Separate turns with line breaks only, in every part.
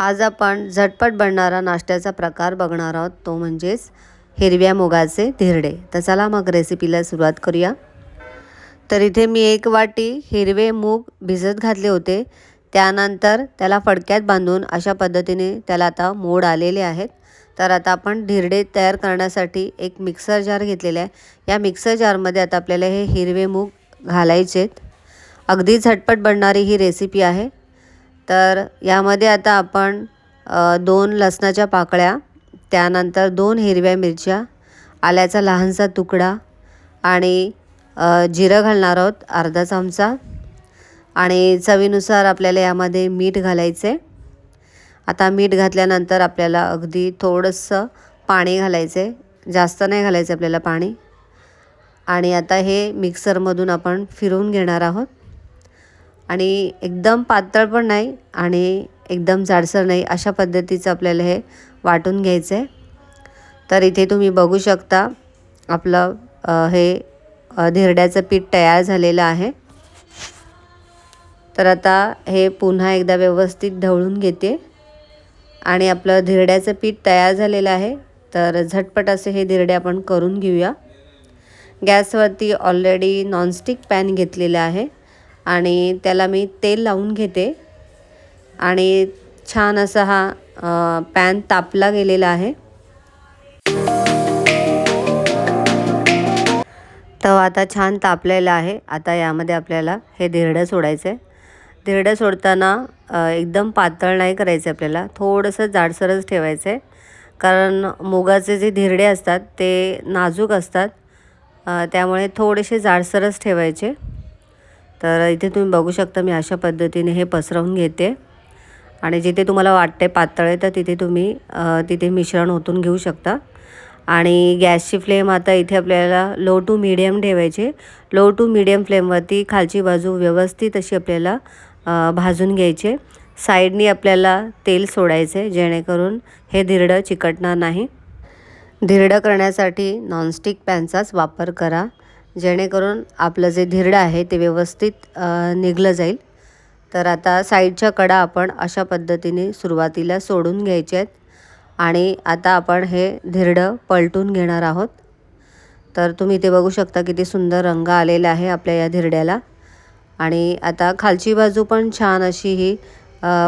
आज आपण झटपट बनणारा नाश्त्याचा प्रकार बघणार आहोत. तो म्हणजेच हिरव्या मुगाचे धिरडे. तर चला मग रेसिपीला सुरुवात करूया. तर इथे मी एक वाटी हिरवे मूग भिजत घातले होते. त्यानंतर त्याला फडक्यात बांधून अशा पद्धतीने त्याला आता मोड आलेले आहेत. तर आता आपण धिरडे तयार करण्यासाठी एक मिक्सर जार घेतलेला आहे. या मिक्सर जारमध्ये आता आपल्याला हे हिरवे मूग घालायचे आहेत अगदी झटपट बनणारी ही रेसिपी आहे. तर यामध्ये आता आपण दोन लसणाच्या पाकळ्या त्यानंतर दोन हिरव्या मिरच्या आल्याचा लहानसा तुकडा आणि जिरं घालणार आहोत अर्धा चमचा. आणि चवीनुसार आपल्याला यामध्ये मीठ घालायचं. आहे आता मीठ घातल्यानंतर आपल्याला अगदी थोडंसं पाणी घालायचं. आहे जास्त नाही घालायचं आपल्याला पाणी. आणि आता हे मिक्सरमधून आपण फिरवून घेणार आहोत. आणि एकदम पातळ पण नाही आणि एकदम जाडसर नाही अशा पद्धतीचं आपल्याला हे वाटून घ्यायचं आहे तर इथे तुम्ही बघू शकता आपलं हे धिरड्याचं पीठ तयार झालेलं आहे. तर आता हे पुन्हा एकदा व्यवस्थित ढवळून घेते. आणि आपलं धिरड्याचं पीठ तयार झालेलं आहे. तर झटपट असे हे धिरडे आपण करून घेऊया. गॅसवरती ऑलरेडी नॉनस्टिक पॅन घेतलेलं आहे. आणि त्याला मी तेल लावून घेते. आणि छान असा हा पॅन तापला गेलेला आहे. तवा आता छान तापलेला आहे. आता यामध्ये आपल्याला हे धिरडं सोडायचं आहे. धिरडं सोडताना एकदम पातळ नाही करायचं आपल्याला. थोडंसं जाडसरच ठेवायचं आहे. कारण मुगाचे जे धिरडे असतात ते नाजूक असतात. त्यामुळे थोडेसे जाडसरच ठेवायचे. तर इथे तुम्ही बघू शकता मी अशा पद्धतीने हे पसरवून घेते. आणि जिथे तुम्हाला वाटते पातळ आहे तर तिथे तुम्ही तिथे मिश्रण ओतून घेऊ शकता. आणि गॅसची फ्लेम आता इथे आपल्याला लो टू मीडियम ठेवायचे. लो टू मीडियम फ्लेमवरती खालची बाजू व्यवस्थित अशी आपल्याला भाजून घ्यायचे. साईडनी आपल्याला तेल सोडायचे आहे जेणेकरून हे धिरडं चिकटणार नाही. धिरडं करण्यासाठी नॉनस्टिक पॅनचाच वापर करा. जेणेकरून आपलं जे धिरडं आहे ते व्यवस्थित निघलं जाईल. तर आता साईडच्या कडा आपण अशा पद्धतीने सुरुवातीला सोडून घ्यायचे आहेत. आणि आता आपण हे धिरडं पलटून घेणार आहोत. तर तुम्ही इथे बघू शकता किती सुंदर रंग आलेला आहे आपल्या या धिरड्याला. आणि आता खालची बाजू पण छान अशी ही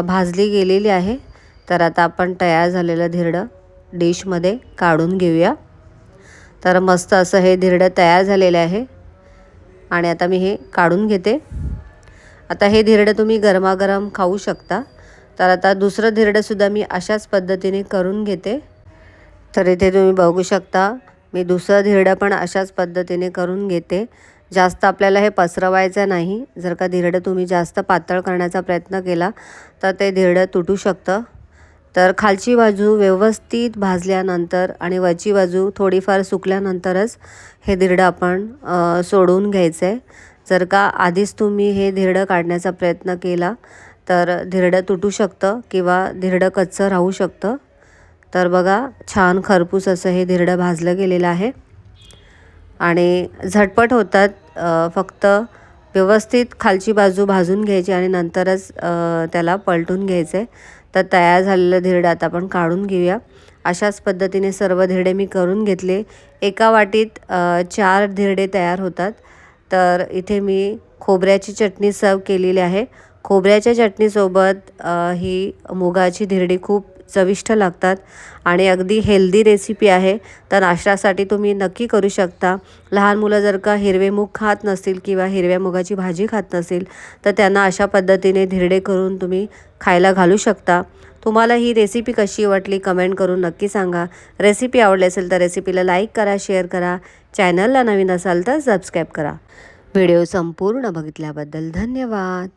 भाजली गेलेली आहे. तर आता आपण तयार झालेलं धिरडं डिशमध्ये काढून घेऊया. तर मस्त असं हे धिरडं तयार झालेलं आहे. आणि आता मी हे काढून घेते. आता हे धिरडं तुम्ही गरमागरम खाऊ शकता. तर आता दुसरं धिरडंसुद्धा मी अशाच पद्धतीने करून घेते. तर इथे तुम्ही बघू शकता मी दुसरं धिरडं पण अशाच पद्धतीने करून घेते. जास्त आपल्याला हे पसरवायचं नाही. जर का धिरडं तुम्ही जास्त पातळ करण्याचा प्रयत्न केला तर ते धिरडं तुटू शकतं. तर खालची बाजू व्यवस्थित भाजल्यानंतर आणि वरची बाजू थोडीफार सुकल्यानंतरच हे धिरडं आपण सोडून घ्यायचं आहे जर का आधीच तुम्ही हे धिरडं काढण्याचा प्रयत्न केला तर धिरडं तुटू शकतं किंवा धिरडं कच्चं राहू शकतं. तर बघा छान खरपूस असं हे धिरडं भाजलं गेलेलं आहे. आणि झटपट होतात फक्त व्यवस्थित खालची बाजू भाजून घ्यायची आणि नंतरच त्याला पलटून घ्यायचं आहे तर तयार झालेलं धिरडं आता आपण काढून घेऊया. अशाच पद्धतीने सर्व धिरडे मी करून घेतले. एका वाटीत चार धिरडे तयार होतात. तर इथे मी खोबऱ्याची चटणी सर्व केलेली आहे. खोबऱ्याच्या चटणीसोबत ही मुगाची धिरडी खूप चविष्ट लागतात आणि अगदी हेल्दी रेसिपी आहे. तर नाश्त्यासाठी तुम्ही नक्की करू शकता. लहान मुलं जर का हिरवे मूग खात नसतील किंवा हिरव्या मुगाची भाजी खात नसेल तर त्यांना अशा पद्धतीने धिरडे करून तुम्ही खायला घालू शकता. तुम्हाला ही रेसिपी कशी वाटली कमेंट करून नक्की सांगा. रेसिपी आवडली असेल तर रेसिपीला लाईक करा शेअर करा. चॅनलला नवीन असाल तर सबस्क्राईब करा. व्हिडिओ संपूर्ण बघितल्याबद्दल धन्यवाद.